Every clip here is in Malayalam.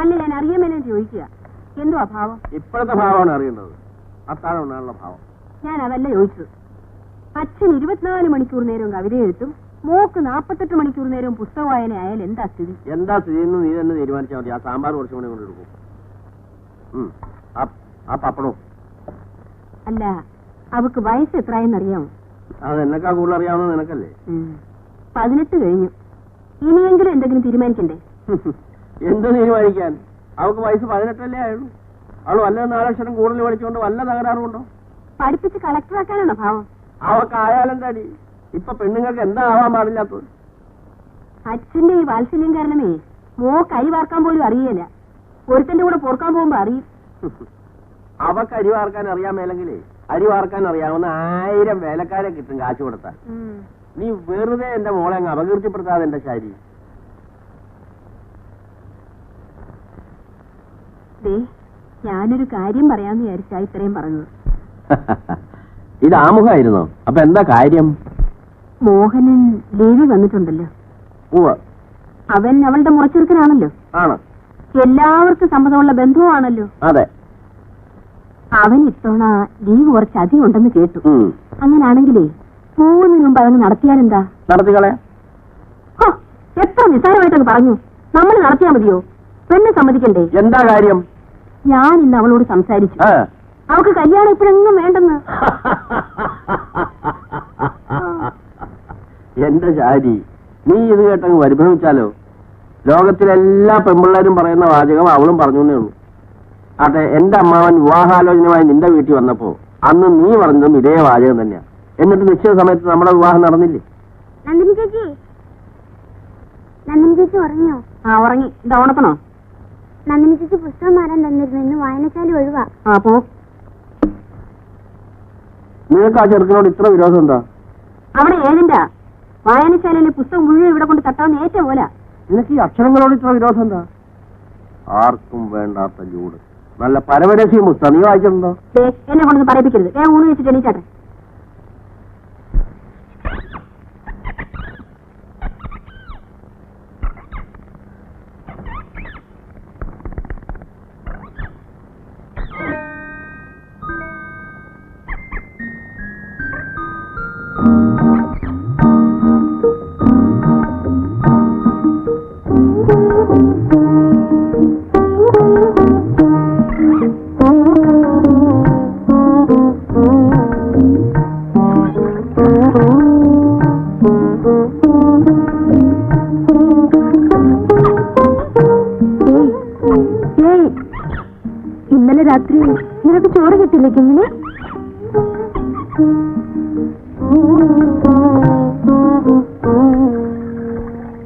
അല്ല ഞാൻ അറിയാൻ മേലെ ചോദിക്കുക. എന്തുവാ ഭാവം? ഇപ്പോഴത്തെ ഭാവമാണ് അറിയേണ്ടത്. ഭാവം. ഞാൻ അതല്ല ചോദിച്ചത്. അച്ഛൻ ഇരുപത്തിനാല് മണിക്കൂർ നേരം കവിത എഴുത്തും മോക്ക് നാപ്പത്തെട്ട് മണിക്കൂർ നേരം പുസ്തക വായന ആയാൽ എന്താ സ്ഥിതി? എന്താ സ്ഥിതി എന്ന് നീ തന്നെ തീരുമാനിച്ചാൽ മതി. ആ സാമ്പാർ കുറച്ചും കൂടി കൊണ്ട് എടുക്കും. ആ- അല്ല അവക്ക് വയസ്സ് എത്രയെന്നറിയാമോ അത് എന്നെക്കാ കൂടുതൽ അറിയാവുന്നത് നിനക്കല്ലേ? പതിനെട്ട് കഴിഞ്ഞു. ഇനിയെങ്കിലും എന്തെങ്കിലും തീരുമാനിക്കണ്ടേ? എന്ത് തീരുമാനിക്കാൻ? അവൾക്ക് വയസ്സ് പതിനെട്ടല്ലേ ആയുള്ളൂ. അവൾ വല്ല നാലക്ഷരം കൂടുതൽ പഠിച്ചുകൊണ്ട് വല്ല തകരാറുണ്ടോ പഠിപ്പിച്ച് കളക്ടറാക്കാനാണോ ഭാവം? അവൾക്ക് ആയാലെന്താടി ഇപ്പൊ പെണ്ണുങ്ങൾക്ക് എന്താ ആവാൻ പാടില്ലാത്തത്? അച്ഛന്റെ ഈ വാത്സല്യം കാരണമേ മോ കൈ വാർക്കാൻ പോലും അറിയില്ല ഒരുത്തന്റെ കൂടെ പൊറുക്കാൻ പോകുമ്പോ അറിയും. അവക്ക് അരി വാർക്കാൻ അറിയാൻ മേലെങ്കിലേ അരി വാർക്കാൻ അറിയാവുന്ന ആയിരം വേലക്കാരെ കിട്ടും കാശ് കൊടുത്താൽ നീ വെറുതെ എന്റെ മോളെ അങ്ങ് അപകീർത്തിപ്പെടുത്താതെ എന്റെ ശാരി. ഞാനൊരു കാര്യം പറയാന്ന് വിചാരിച്ചാ ഇത്രയും പറഞ്ഞത്. ഇത് ആമുഖമായിരുന്നോ? അപ്പൊ എന്താ കാര്യം? മോഹനൻ ദേവി വന്നിട്ടുണ്ടല്ലോ. അവൻ അവളുടെ മുറച്ചെടുക്കനാണല്ലോ ആണ്. എല്ലാവർക്കും സമ്മതമുള്ള ബന്ധുവാണല്ലോ അതെ. അവൻ ഇത്തവണ ലീവ് കുറച്ച് അധികം ഉണ്ടെന്ന് കേട്ടു. അങ്ങനാണെങ്കിലേ പോകുന്നതിന് മുമ്പ് അവന് നടത്തിയാലെന്താ? നടത്തിക്കളെ എത്ര നിസ്സാരമായിട്ടങ്ങ് പറഞ്ഞു. നമ്മൾ നടത്തിയാ മതിയോ? പെണ്ണ് സമ്മതിക്കണ്ടേ? എന്താ കാര്യം? ഞാൻ ഇന്ന് അവളോട് സംസാരിച്ചു. അവൾക്ക് കല്യാണം ഇപ്പോഴെങ്ങും വേണ്ടെന്ന്. എന്റെ ശാരി നീ ഇത് കേട്ടങ്ങ് പരിഭ്രമിച്ചാലോ? ലോകത്തിലെല്ലാ പെമ്പിള്ളേരും പറയുന്ന വാചകം അവളും പറഞ്ഞു എന്നേ ഉള്ളൂ. അതെ എന്റെ അമ്മാവൻ വിവാഹാലോചനയുമായി നിന്റെ വീട്ടിൽ വന്നപ്പോ അന്ന് നീ പറഞ്ഞതും ഇതേ വാചകം തന്നെയാ. എന്നിട്ട് നിശ്ചിത സമയത്ത് നമ്മുടെ വിവാഹം നടന്നില്ലേ? നന്ദിനി ചേച്ചി. നന്ദിനി ചേച്ചി ഉറങ്ങിയോ? ആ ഉറങ്ങി. ഇതാ ഉണക്കണോ നന്ദിനി ചേച്ചി പുസ്തകം മാറാൻ തന്നിരുന്നു. ഇന്ന് വായനശാല ഒഴിവാ. ആ പോ. നിനക്ക് ആ ചെറുക്കനോട് ഇത്ര വിരോധം എന്താ? അവിടെ ഏതിന്റെ വായനശാലയിലെ പുസ്തകം മുഴുവൻ ഇവിടെ കൊണ്ട് തട്ടാവുന്ന ഏറ്റ പോലെ. നിനക്ക് ഈ അക്ഷരങ്ങളോട് ഇത്ര വിരോധം എന്താ? ആർക്കും വേണ്ടാത്ത ജൂട് നല്ല പരമരസ്യം പുസ്തകം. നീ വായിച്ചിട്ടുണ്ടോ? എന്നെ കൊണ്ടൊന്ന് പറയിപ്പിക്കരുത്. ഞാൻ ഊണ് വെച്ചിട്ട് എണീച്ചാട്ടെ.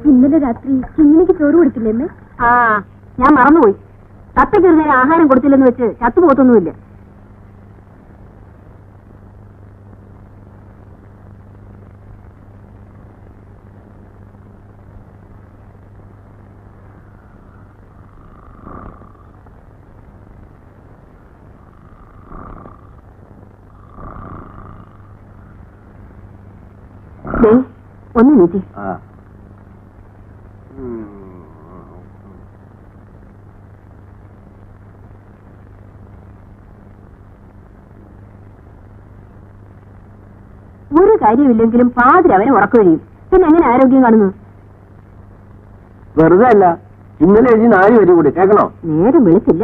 ഇന്നലെ രാത്രി ചിങ്ങിനിക്ക് ചോറ് കൊടുത്തില്ലേ അമ്മേ? ആ ഞാൻ മറന്നുപോയി. തത്തയ്ക്ക് ഒരു നേരം ആഹാരം കൊടുത്തില്ലെന്ന് വെച്ച് ചത്തുപോത്തൊന്നുമില്ല ദേ, ഉം. ഒരു കാര്യമില്ലെങ്കിലും പാതിരി അവനെ ഉറക്കുകയും പിന്നെ എങ്ങനെ ആരോഗ്യം കാണുന്നു? വെറുതെ അല്ല. ഇന്നലെ എഴുതി നാല് വരി കൂടി. കേൾക്കണോ? നേരം വിളിച്ചില്ല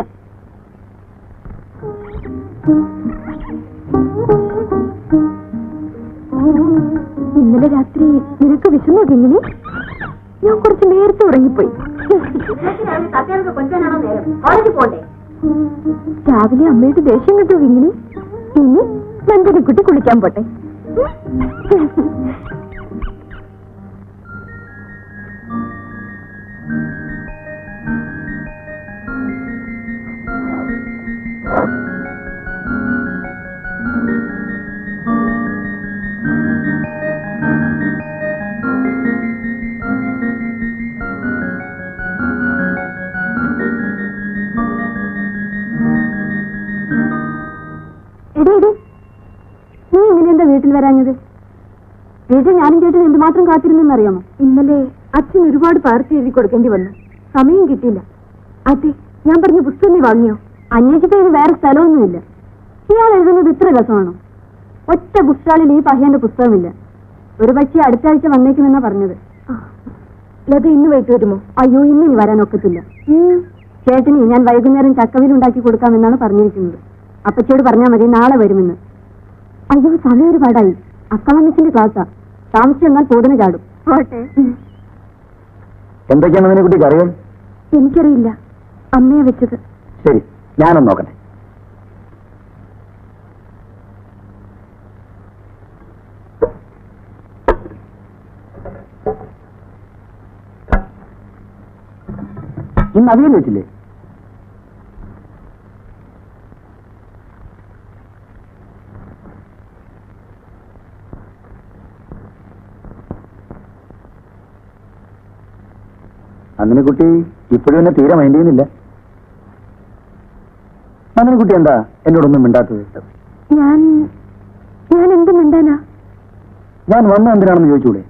വിശന്നോ കിങ്ങിനി ഞാൻ കുറച്ച് നേരത്തെ ഉറങ്ങിപ്പോയി. രാവിലെ അമ്മയുടെ ദേഷ്യം കിട്ടൂ കിങ്ങിനി ഇനി മഞ്ചരിക്കുട്ടി കുളിക്കാൻ പോട്ടെ. വീട്ടിൽ ഞാനും ചേട്ടൻ എന്തുമാത്രം കാത്തിരുന്നെന്നറിയാമോ? ഇന്നലെ അച്ഛൻ ഒരുപാട് പാർട്ടി എഴുതി കൊടുക്കേണ്ടി വന്നു. സമയം കിട്ടിയില്ല. അതെ ഞാൻ പറഞ്ഞ പുസ്തകം നീ വാങ്ങിയോ? അന്വേഷിച്ചതിന് വേറെ സ്ഥലമൊന്നുമില്ല. ഇയാൾ എഴുതുന്നത് ഇത്ര രസമാണോ? ഒറ്റ ബുക്സ്റ്റാളിൽ ഈ പഹ്യന്റെ പുസ്തകമില്ല. ഒരു പക്ഷേ അടുത്ത ആഴ്ച വന്നേക്കുമെന്നാ പറഞ്ഞത്. ലത ഇന്ന് വൈകിട്ട് വരുമോ? അയ്യോ ഇന്ന് ഇനി വരാൻ ഒക്കത്തില്ല. ചേട്ടന് ഞാൻ വൈകുന്നേരം ചക്കവിൽ ഉണ്ടാക്കി കൊടുക്കാമെന്നാണ് പറഞ്ഞിരിക്കുന്നത്. അപ്പച്ചയോട് പറഞ്ഞാൽ മതി നാളെ വരുമെന്ന്. അയ്യോ സമയം ഒരുപാടായി. അക്കണമിക്സിന്റെ ക്ലാസ്സാ. താമസിച്ച് എന്നാൽ പോതിന് ചാടും. പോട്ടെ. എന്തൊക്കെയാണ് അതിനെ കുട്ടിക്ക് അറിയാൻ എനിക്കറിയില്ല. അമ്മയെ വെച്ചത്. ശരി ഞാനൊന്ന് നോക്കട്ടെ. ഇന്ന് അവിയൽ വെച്ചില്ലേ? കുട്ടി ഇപ്പോഴും എന്നെ തീരെ മൈൻഡ് ചെയ്യുന്നില്ല. നന്ദിനി കുട്ടി എന്താ എന്നോടൊന്നും മിണ്ടാത്തത്? ഞാൻ ഞാൻ എന്ത് മിണ്ടാനാ? ഞാൻ വന്ന എന്തിനാണെന്ന് ചോദിച്ചൂടെ?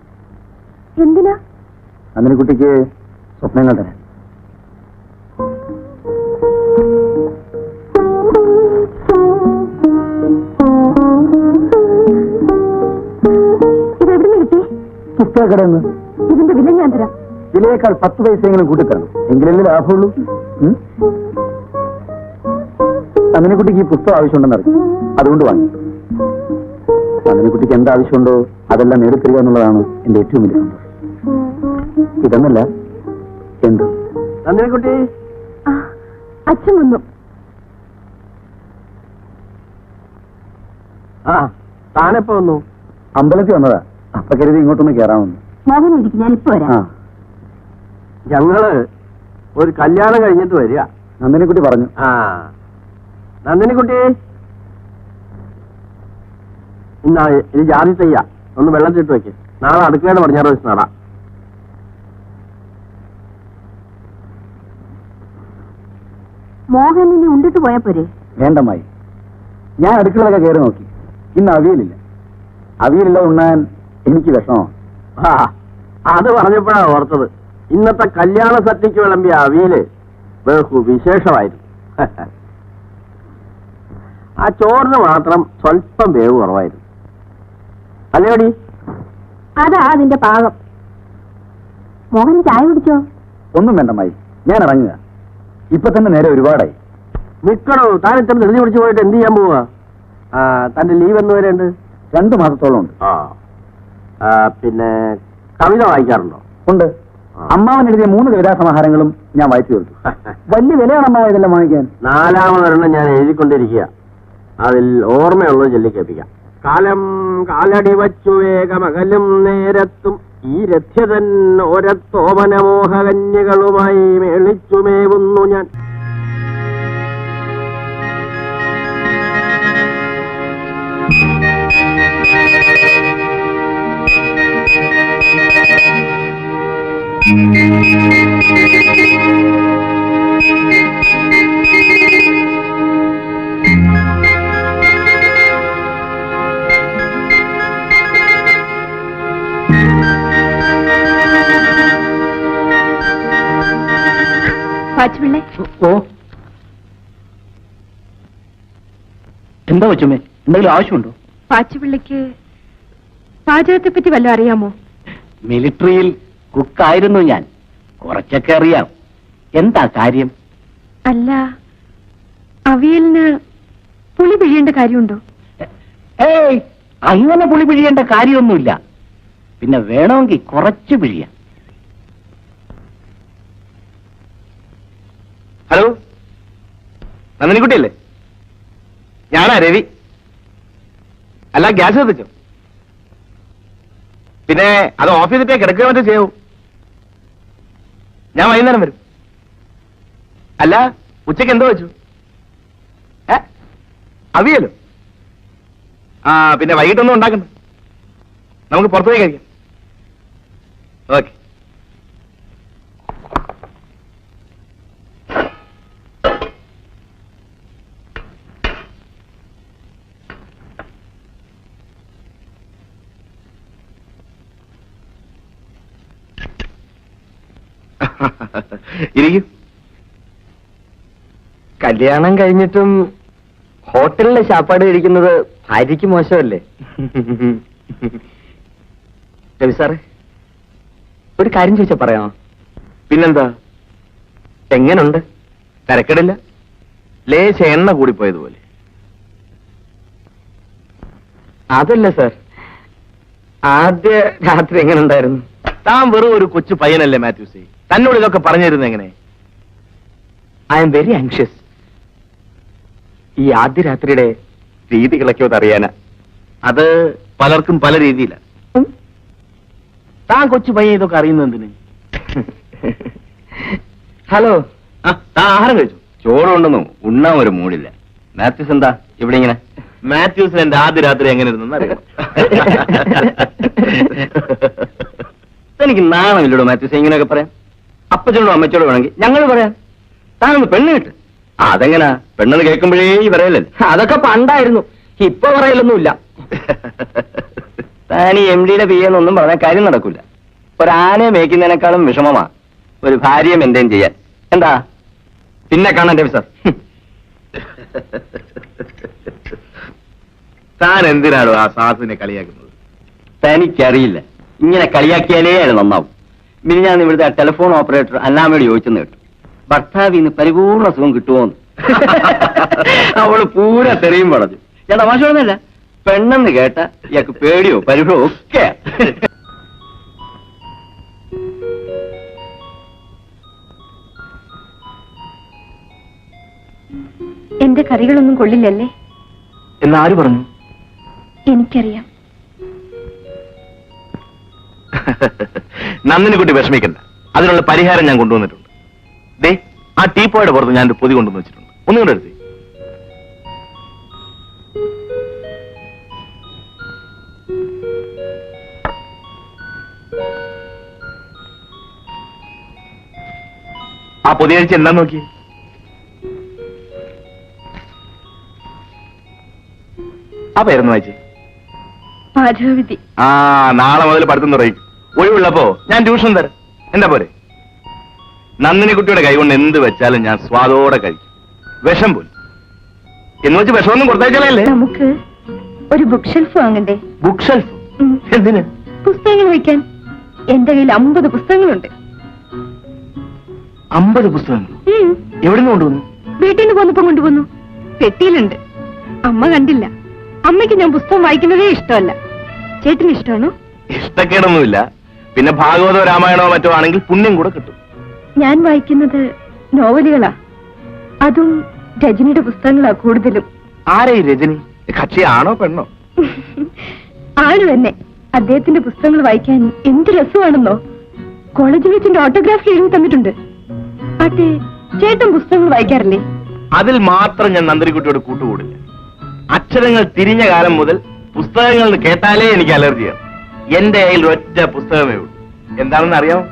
എന്തിനാ? നന്ദിനി കുട്ടിക്ക് സ്വപ്നങ്ങൾ തരാൻ. ഇത് എവിടെ നിന്ന് കിട്ടി? പുസ്തകക്കടയിൽ കടന്ന് ഇതിന്റെ വില ഞാൻ തരാം. വിലയേക്കാൾ പത്ത് പൈസയെങ്കിലും കൂട്ടിത്തരണം. എങ്കിലല്ലേ ലാഭമുള്ളൂ. ഉം? നന്ദിനി കുട്ടിക്ക് ഈ പുസ്തകം ആവശ്യമുണ്ടെന്ന് അറിയാം. അതുകൊണ്ട് വാങ്ങി. നന്ദിനി കുട്ടിക്ക് എന്ത് ആവശ്യമുണ്ടോ അതെല്ലാം നേടിത്തരിക എന്നുള്ളതാണ് എന്റെ ഏറ്റവും വലിയ സന്തോഷം. ഇതെന്നല്ല എന്ത്? നന്ദിനിക്കുട്ടി. ആ, അച്ഛൻ വന്നു. ആ താനെപ്പോ വന്നു? അമ്പലത്തിൽ വന്നതാ. അപ്പൊ കരുതി ഇങ്ങോട്ടൊന്ന് കയറാമെന്ന് മോഹൻ ഇരിക്കും ഞാൻ ഇപ്പൊ ആ. വരാം ഞങ്ങൾ ഒരു കല്യാണം കഴിഞ്ഞിട്ട് വരിക. നന്ദിനി കുട്ടി പറഞ്ഞു. ആ. നന്ദിനിക്കുട്ടി. ഇന്നാ ഇത് ജാതി തയ്യ. ഒന്ന് വെള്ളത്തിട്ട് വെക്ക്. നാളെ അടുക്കളയുടെ പറഞ്ഞാറ് വെച്ച് നാടാ. മോഹൻ ഇനി ഉണ്ടിട്ട് പോയാ പോരെ? വേണ്ടമായി ഞാൻ അടുക്കളൊക്കെ കയറി നോക്കി. ഇന്ന് അവിയലില്ല. അവിയലില്ല ഉണ്ണാൻ എനിക്ക് വിഷമോ ആ അത് പറഞ്ഞപ്പോഴാ ഓർത്തത്. ഇന്നത്തെ കല്യാണ സദ്യക്ക് വിളമ്പിയ അവിയിൽ ബഹു വിശേഷമായിരുന്നു. ആ ചോറിന് മാത്രം സ്വല്പം വേവ് കുറവായിരുന്നു. അല്ലേടി? അതാ അതിന്റെ പാകം. മോഹൻ ചായ കുടിച്ചോ? ഒന്നും വേണ്ടമായി ഞാൻ ഇറങ്ങുക. ഇപ്പൊ തന്നെ നേരെ ഒരുപാടായി. നിക്കടോ താൻ ഇത്ര ധൃതി പിടിച്ചു പോയിട്ട് എന്ത് ചെയ്യാൻ പോവാ? ആ തന്റെ ലീവ് എന്ന് വരെയുണ്ട് രണ്ടു മാസത്തോളം ഉണ്ട്. ആ ആ, പിന്നെ കവിത വായിക്കാറുണ്ടോ? ഉണ്ട്. അമ്മാവൻ എഴുതിയ മൂന്ന് കവിതാ സമാഹാരങ്ങളും ഞാൻ വായിച്ചു തീർത്തു. വലിയ വിലയാണ് അമ്മാവ ഇതെല്ലാം വാങ്ങിക്കാൻ. നാലാമതൊരെണ്ണം ഞാൻ എഴുതിക്കൊണ്ടിരിക്കുക. അതിൽ ഓർമ്മയുള്ളത് ചൊല്ലിക്കേപ്പിക്കാം കാലം കാലടി വച്ചു വേഗമകലും നേരത്തും ഈ രഥ്യതൻ ഓരത്തോമനമോഹകന്യകളുമായി മേളിച്ചുമേവുന്നു ഞാൻ. എന്താ വെച്ചുമേ എന്തെങ്കിലും ആവശ്യമുണ്ടോ? പാച്ചുപിള്ളിക്ക് പാചകത്തെ പറ്റി വല്ലതും അറിയാമോ? മിലിറ്ററിയിൽ കുക്കായിരുന്നു ഞാൻ. കുറച്ചൊക്കെ അറിയാം. എന്താ കാര്യം? അല്ല അവിയലിന് പുളി പിഴിയേണ്ട കാര്യമുണ്ടോ? ഏയ് അങ്ങനെ പുളി പിഴിയേണ്ട കാര്യമൊന്നുമില്ല. പിന്നെ വേണമെങ്കിൽ കുറച്ച് പിഴിയാം. ഹലോ? നന്ദിനിക്കുട്ടിയല്ലേ? ഞാനാ രവി. അല്ല ഗ്യാസ് കത്തിച്ചോ? പിന്നെ അത് ഓഫീസിലേക്ക് കിടക്കുക മറ്റേ ചെയ്യൂ ഞാൻ വൈകുന്നേരം വരും. അല്ല ഉച്ചയ്ക്ക് എന്തോ വെച്ചു? ഏ? അവിയല്ലോ ആ പിന്നെ വൈകിട്ടൊന്നും ഉണ്ടാക്കണ്ട. നമുക്ക് പുറത്തു പോയി കഴിക്കാം. ഓക്കെ. ഇരിക്കും. കല്യാണം കഴിഞ്ഞിട്ടും ഹോട്ടലിലെ ശാപ്പാട് കഴിക്കുന്നത് ഭാര്യയ്ക്ക് മോശമല്ലേ? രവി സാറേ ഒരു കാര്യം ചോദിച്ചാ പറയാമോ? പിന്നെന്താ? എങ്ങനുണ്ട്? തിരക്കിടില്ല? ലേശ എണ്ണ കൂടിപ്പോയതുപോലെ. അതല്ല സർ ആദ്യ രാത്രി എങ്ങനെ ഉണ്ടായിരുന്നു താൻ വെറും ഒരു കൊച്ചു പയ്യനല്ലേ മാത്യൂസേ. തന്നോട് ഇതൊക്കെ പറഞ്ഞിരുന്നു എങ്ങനെ? ഐ എം വെരി ആങ്ഷ്യസ് ഈ ആദ്യ രാത്രിയുടെ രീതികളൊക്കെ ഒന്ന് അറിയാനാ. അത് പലർക്കും പല രീതിയിലാണ് താൻ കൊച്ചു പയ്യ ഇതൊക്കെ അറിയുന്നത് എന്തിന്? ഹലോ. ആ, താൻ ആഹാരം കഴിച്ചു? ചോറുണ്ടെന്നു? ഉണ്ണാൻ ഒരു മൂടില്ല. മാത്യൂസ് എന്താ ഇവിടെ ഇങ്ങനെ? മാത്യൂസിന് എന്റെ ആദ്യ രാത്രി എങ്ങനെ ഇരുന്നു അറിയാം എനിക്ക് നാണമില്ലടോ മാത്യൂസ് ഇങ്ങനെയൊക്കെ പറയാം അപ്പച്ചനോടോ അമ്മച്ചോടും വേണമെങ്കിൽ ഞങ്ങൾ പറയാം. താനൊന്ന് പെണ്ണ് കിട്ട്. അതെങ്ങനാ? പെണ്ണെന്ന് കേൾക്കുമ്പോഴേ ഈ പറയലല്ലേ? അതൊക്കെ പണ്ടായിരുന്നു. ഇപ്പൊ പറയലൊന്നുമില്ല. താൻ ഈ എം ഡിയുടെ പി എന്നൊന്നും പറഞ്ഞാൽ കാര്യം നടക്കൂല. ഒരാനെ മേയ്ക്കുന്നതിനേക്കാളും വിഷമമാ ഒരു ഭാര്യയെ മെയിന്റെയിൻ ചെയ്യാൻ. എന്താ? പിന്നെ കാണാൻ രവി സാർ. താൻ എന്തിനാണോ ആ സാസിനെ കളിയാക്കുന്നത്? തനിക്കറിയില്ല. ഇങ്ങനെ കളിയാക്കിയാലേ അത് നന്നാവും. ഞാൻ ഇവിടുത്തെ ആ ടെലിഫോൺ ഓപ്പറേറ്റർ അല്ലാമയോട് ചോദിച്ചെന്ന് കേട്ടു. ഭർത്താവിന്ന് പരിപൂർണ സുഖം കിട്ടുമോന്ന് അവൾ പൂര തെറിയും പറഞ്ഞു. ഞാൻ തമാശ പറഞ്ഞല്ല പെണ്ണെന്ന് കേട്ട ഇയാൾക്ക് പേടിയോ പരിഭവോ ഒക്കെ. എന്റെ കറികളൊന്നും കൊള്ളില്ലല്ലേ? എന്നാരു ആര് പറഞ്ഞു? എനിക്കറിയാം. നന്ദിനെ കുട്ടി വിഷമിക്കണ്ട. അതിനുള്ള പരിഹാരം ഞാൻ കൊണ്ടുവന്നിട്ടുണ്ട്. ദേ ആ ടീപ്പോയുടെ പുറത്ത് ഞാൻ ഒരു പൊതി കൊണ്ടുവന്ന് വെച്ചിട്ടുണ്ട്. ഒന്നും കൂടെ എടുത്തേ ആ പൊതി അഴിച്ച് എന്താ നോക്കി? ആ പേരൊന്ന് വായിച്ചേ. പാചകവിധി ആ നാളെ മുതൽ പഠിത്തം തുടങ്ങി. ഒഴിവുള്ളപ്പോ ഞാൻ ട്യൂഷൻ തരാം. എന്താ പോരെ? നന്ദിനി കുട്ടിയുടെ കൈകൊണ്ട് എന്ത് വെച്ചാലും ഞാൻ സ്വാദോടെ കഴിക്കും. വിഷം പോലും. എന്ന് വെച്ച് വിഷമൊന്നും കൊടുത്തയച്ചാലല്ലേ നമുക്ക് ഒരു ബുക്ക് ഷെൽഫ് വാങ്ങണ്ടേ? Book shelf. എന്തിന്? പുസ്തകങ്ങൾ വയ്ക്കാൻ. എന്റെ കയ്യിൽ അമ്പത് പുസ്തകങ്ങളുണ്ട്. അമ്പത് പുസ്തകങ്ങൾ? എവിടെ നിന്ന് കൊണ്ടുവന്നു? വീട്ടിൽ നിന്ന് പോന്നപ്പോ കൊണ്ടുവന്നു. പെട്ടിയിലുണ്ട്. അമ്മ കണ്ടില്ല. അമ്മയ്ക്ക് ഞാൻ പുസ്തകം വായിക്കുന്നതേ ഇഷ്ടമല്ല. ചേട്ടന് ഇഷ്ടമാണോ? ഇഷ്ടക്കേടൊന്നുമില്ല. പിന്നെ ഭാഗവതോ രാമായണോ മറ്റോ ആണെങ്കിൽ പുണ്യം കൂടെ കിട്ടും. ഞാൻ വായിക്കുന്നത് നോവലുകളാ. അതും രജനിയുടെ പുസ്തകങ്ങളാ കൂടുതലും. ആരെ ഈ രജനി? കക്ഷിയാണോ പെണ്ണോ? ആണ് തന്നെ അദ്ദേഹത്തിന്റെ പുസ്തകങ്ങൾ വായിക്കാൻ എന്ത് രസമാണെന്നോ. കോളേജിൽ വെച്ചിന്റെ ഓട്ടോഗ്രാഫ് എഴുതി തന്നിട്ടുണ്ട്. അതെ ചേട്ടൻ പുസ്തകങ്ങൾ വായിക്കാറില്ലേ? അതിൽ മാത്രം ഞാൻ നന്ദരിക്കുട്ടിയോട് കൂട്ടുകൂടില്ല. അക്ഷരങ്ങൾ തിരിഞ്ഞ കാലം മുതൽ പുസ്തകങ്ങൾ കേട്ടാലേ എനിക്ക് അലർജിയാണ് എന്റെ കയ്യിൽ ഒറ്റ പുസ്തകമേ ഉള്ളൂ. എന്താണെന്ന് അറിയാമോ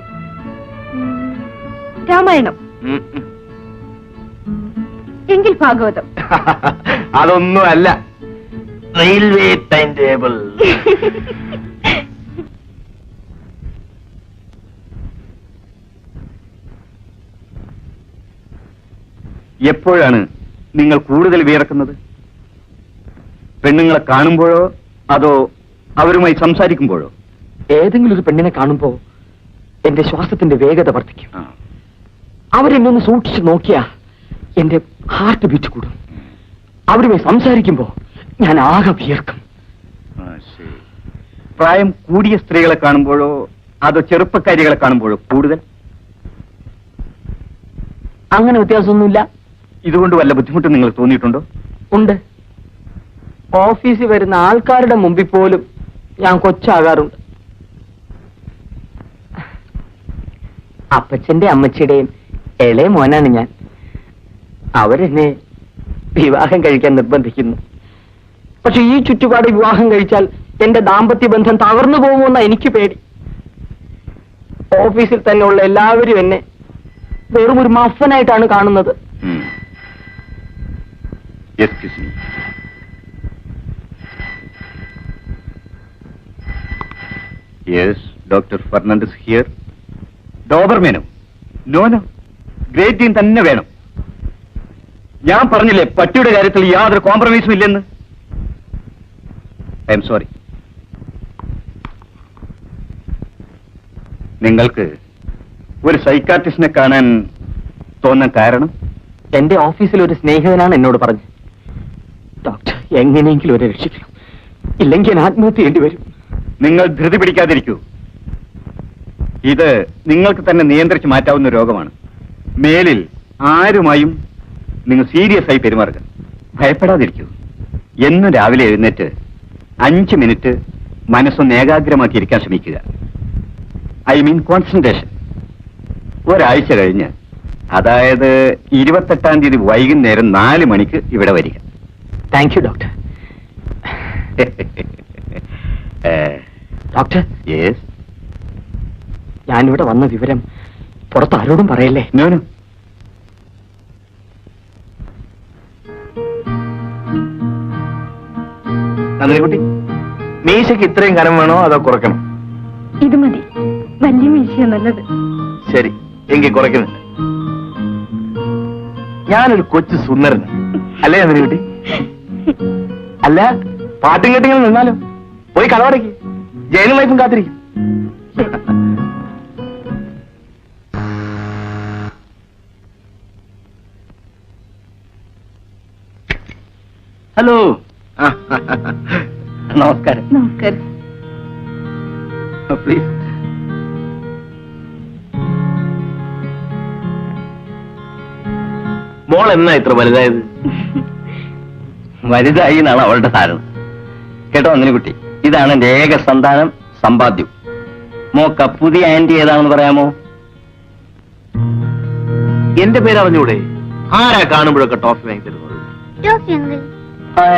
രാമായണം. എങ്കിൽ ഭാഗവതം. അതൊന്നും അല്ല. Railway timetable. എപ്പോഴാണ് നിങ്ങൾ കൂടുതൽ വിയർക്കുന്നത്? പെണ്ണുങ്ങളെ കാണുമ്പോഴോ അതോ അവരുമായി സംസാരിക്കുമ്പോഴോ? ഏതെങ്കിലും ഒരു പെണ്ണിനെ കാണുമ്പോ എന്റെ ശ്വാസത്തിന്റെ വേഗത വർദ്ധിക്കും. അവരെന്നെ ഒന്ന് സൂക്ഷിച്ചു നോക്കിയാ എന്റെ ഹാർട്ട് ബീറ്റ് കൂടും. അവരുമായി സംസാരിക്കുമ്പോ ഞാൻ ആകെ വിയർക്കും. പ്രായം കൂടിയ സ്ത്രീകളെ കാണുമ്പോഴോ അതോ ചെറുപ്പക്കാരികളെ കാണുമ്പോഴോ കൂടുതൽ? അങ്ങനെ വ്യത്യാസമൊന്നുമില്ല. ഇതുകൊണ്ട് വല്ല ബുദ്ധിമുട്ടും നിങ്ങൾ തോന്നിയിട്ടുണ്ടോ? ഉണ്ട്. ഓഫീസിൽ വരുന്ന ആൾക്കാരുടെ മുമ്പിൽ പോലും ഞാൻ കൊച്ചാകാറുണ്ട്. അപ്പച്ചന്റെ അമ്മച്ചിയുടെയും ഇളയ മോനാണ് ഞാൻ. അവരെന്നെ വിവാഹം കഴിക്കാൻ നിർബന്ധിക്കുന്നു. പക്ഷെ ഈ ചുറ്റുപാട് വിവാഹം കഴിച്ചാൽ എന്റെ ദാമ്പത്യ ബന്ധം തകർന്നു പോകുമെന്ന എനിക്ക് പേടി. ഓഫീസിൽ തന്നെ ഉള്ള എല്ലാവരും എന്നെ വെറും ഒരു മഫനായിട്ടാണ് കാണുന്നത്. യെസ് ഡോക്ടർ ഫെർണാണ്ടസ് ഹിയർ ഡോബർമേനോ നോ നോ ഗ്രേറ്റ് ടീം തന്നെ വേണം. ഞാൻ പറഞ്ഞില്ലേ പട്ടിയുടെ കാര്യത്തിൽ യാതൊരു കോംപ്രമൈസും ഇല്ലെന്ന്? ഐ എം സോറി നിങ്ങൾക്ക് ഒരു സൈക്കാട്രിസ്റ്റിനെ കാണാൻ തോന്നാൻ കാരണം? എന്റെ ഓഫീസിൽ ഒരു സ്നേഹിതനാണ് എന്നോട് പറഞ്ഞത് ഡോക്ടർ എങ്ങനെയെങ്കിലും ഒരു രക്ഷിക്കണം. ഇല്ലെങ്കിൽ ഞാൻ ആത്മഹത്യ ചെയ്യേണ്ടി വരും. നിങ്ങൾ ധൃതി പിടിക്കാതിരിക്കൂ. ഇത് നിങ്ങൾക്ക് തന്നെ നിയന്ത്രിച്ച് മാറ്റാവുന്ന രോഗമാണ്. മേലിൽ ആരുമായും നിങ്ങൾ സീരിയസ് ആയി പെരുമാറുക. ഭയപ്പെടാതിരിക്കൂ. എന്നും രാവിലെ എഴുന്നേറ്റ് അഞ്ച് മിനിറ്റ് മനസ്സൊന്ന് ഏകാഗ്രമാക്കി ഇരിക്കാൻ ശ്രമിക്കുക. I mean concentration. ഒരാഴ്ച കഴിഞ്ഞ് അതായത് ഇരുപത്തെട്ടാം തീയതി വൈകുന്നേരം നാല് മണിക്ക് ഇവിടെ വരിക. Thank you doctor doctor? Yes ഞാനിവിടെ വന്ന വിവരം പുറത്ത് ആരോടും പറയല്ലേ? ഞാനും നന്ദിനിക്കുട്ടി മീശയ്ക്ക് ഇത്രയും കനം വേണോ അതോ കുറക്കണം ഇത് മതി. വലിയ മീശയ നല്ലത്. ശരി എങ്കിൽ കുറയ്ക്കുന്നുണ്ട്. ഞാനൊരു കൊച്ചു സുന്ദരൻ. അല്ലേ നന്ദിനിക്കുട്ടി? അല്ല പാട്ടും കെട്ടിങ്ങനെ നിന്നാലോ? പോയി കളവടയ്ക്ക് ജയിലും വൈഫും കാത്തിരിക്കും. ഹലോ. നമസ്കാരം. നമസ്കാരം. പ്ലീസ് മോൾ എന്നാ ഇത്ര വലുതായത്? വലുതായി എന്നാണ് അവളുടെ ധാരണ കേട്ടോ അങ്ങനെ കുട്ടി. ഇതാണ് എന്റെ ഏക സന്താനം സമ്പാദ്യം. മോക്ക പുതിയ ആന്റി ഏതാണെന്ന് പറയാമോ? എന്റെ പേര് അറിഞ്ഞൂടെ? ആരാ കാണുമ്പോഴൊക്കെ ടോഫി വാങ്ങി തരുന്നത് ടോഫി അങ്കിൾ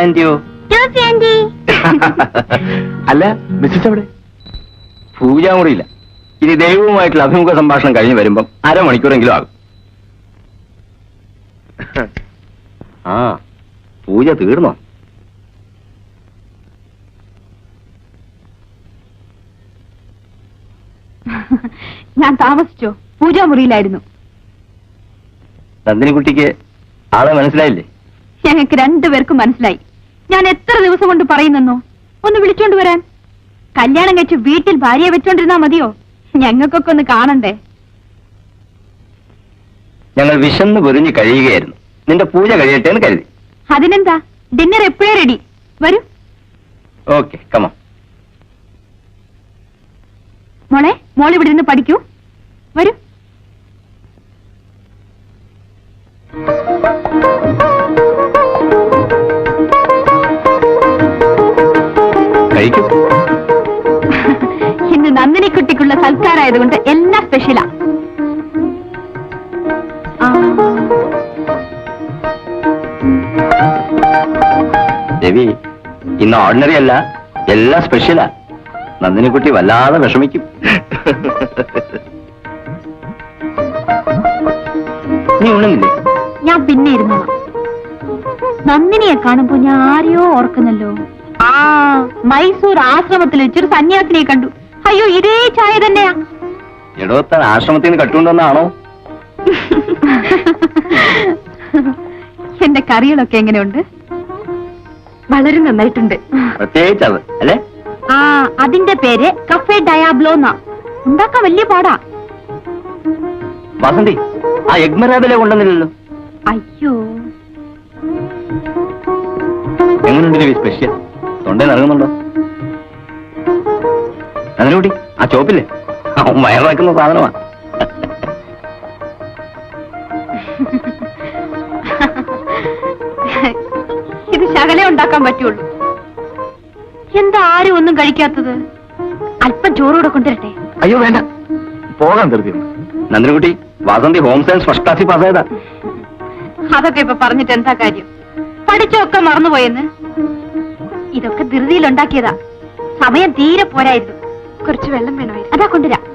ആന്റിയോ ടോഫി ആന്റി അല്ല മിസ്സസ് എവിടെ? പൂജാമുറിയില്ല. ഇനി ദൈവവുമായിട്ടുള്ള അഭിമുഖ സംഭാഷണം കഴിഞ്ഞ് വരുമ്പം അരമണിക്കൂറെങ്കിലും ആകും. ആ പൂജ തീർന്നോ? ഞാൻ താമസിച്ചോ. പൂജാമുറിയിലായിരുന്നു. നന്ദിനിക്കുട്ടിക്ക് ആളെ മനസ്സിലായില്ലേ? ഞങ്ങൾക്ക് രണ്ടുപേർക്കും മനസ്സിലായി. ഞാൻ എത്ര ദിവസം കൊണ്ട് പറയുന്നെന്നോ? ഒന്ന് വിളിച്ചോണ്ട് വരാൻ. കല്യാണം കഴിച്ച് വീട്ടിൽ ഭാര്യയെ വെച്ചോണ്ടിരുന്നാ മതിയോ? ഞങ്ങൾക്കൊക്കെ ഒന്ന് കാണണ്ടേ? ഞങ്ങൾ വിശന്ന് പൊരിഞ്ഞ് കഴിയുകയായിരുന്നു. നിന്റെ പൂജ കഴിയട്ടെ എന്ന് കരുതി. അതിനെന്താ? ഡിന്നർ എപ്പോഴേ റെഡി വരൂ. ഓക്കെ കമോ മോളെ മോൾ ഇവിടെ നിന്ന് പഠിക്കൂ. വരൂ. കഴിക്കും. ഇന്ന് നന്ദിനിക്കുട്ടിക്കുള്ള സൽക്കാരായതുകൊണ്ട് എല്ലാം സ്പെഷ്യലാ. ദേവി രവി ഇന്ന് ഓർഡിനറി അല്ല എല്ലാം സ്പെഷ്യലാ നന്ദിനിക്കുട്ടി വല്ലാതെ വിഷമിക്കും. നീ ഉണ്ണുന്നില്ലേ ഞാൻ പിന്നെ ഇരുന്നു നന്ദിനിയെ കാണുമ്പോ ഞാൻ ആരെയോ ഓർക്കുന്നല്ലോ. ആ മൈസൂർ ആശ്രമത്തിൽ വെച്ചൊരു സന്യാസിനെ കണ്ടു. അയ്യോ ഇതേ ചായ തന്നെയാ. എടോ താൻ ആശ്രമത്തിൽ നിന്ന് കട്ടുകൊണ്ടുവന്നാണോ? എന്റെ കറികളൊക്കെ എങ്ങനെയുണ്ട്? വളരെ നന്നായിട്ടുണ്ട്. പ്രത്യേകിച്ച് അത് അല്ലേ? ആ അതിന്റെ പേര് കഫേ ഡയാബ്ലോ എന്നാ ഉണ്ടാക്കാൻ വലിയ പാടാ. വസന്തി ആ യഗ്മരാബിലെ കൊണ്ടുവന്നില്ലല്ലോ. അയ്യോ. എങ്ങനെയുണ്ട് സ്പെഷ്യൽ തൊണ്ടേ നിറങ്ങുന്നുണ്ടോ? അതിലൂടി ആ ചോപ്പില്ലേ വയറാക്കുന്ന വയറിറക്കുന്ന സാധനമാ. ഇത് ശകലേ ഉണ്ടാക്കാൻ പറ്റുള്ളൂ. ആരും ഒന്നും കഴിക്കാത്തത്. അല്പം ചോറൂടെ കൊണ്ടുവരട്ടെ. അയ്യോ വേണ്ട. പോകാൻ ധൃതി നന്ദനകുട്ടി വാസന്തി ഹോം സയൻസ് ഫസ്റ്റ് ക്ലാസ്സിൽ പാസ്സായതാ. അതൊക്കെ ഇപ്പൊ പറഞ്ഞിട്ട് എന്താ കാര്യം? പഠിച്ചൊക്കെ മറന്നുപോയെന്ന്? ഇതൊക്കെ ധൃതിയിൽ ഉണ്ടാക്കിയതാ സമയം തീരെ പോരായിരുന്നു. കുറച്ച് വെള്ളം വേണമായിരുന്നു. അതാ കൊണ്ടുവരാം.